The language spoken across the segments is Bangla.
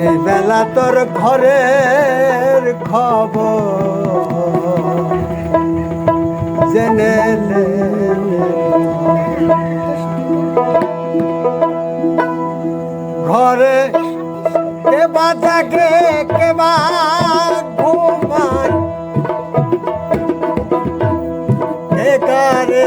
এই বেলা তোর ঘরের খবর জেনে কে কেবা কে কেবা ঘুমান একারে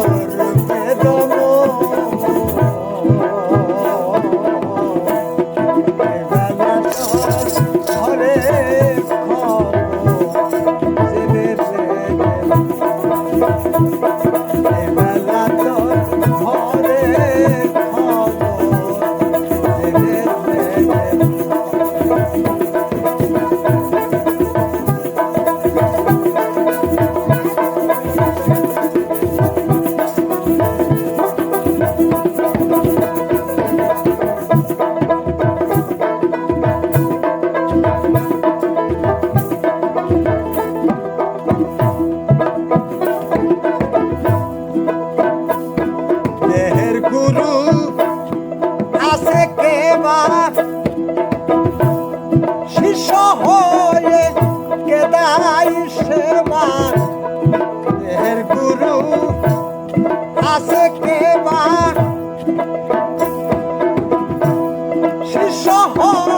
oh.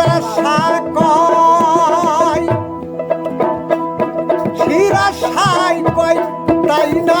শিরাশা কয়। শিরাশাই কয় তাই না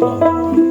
不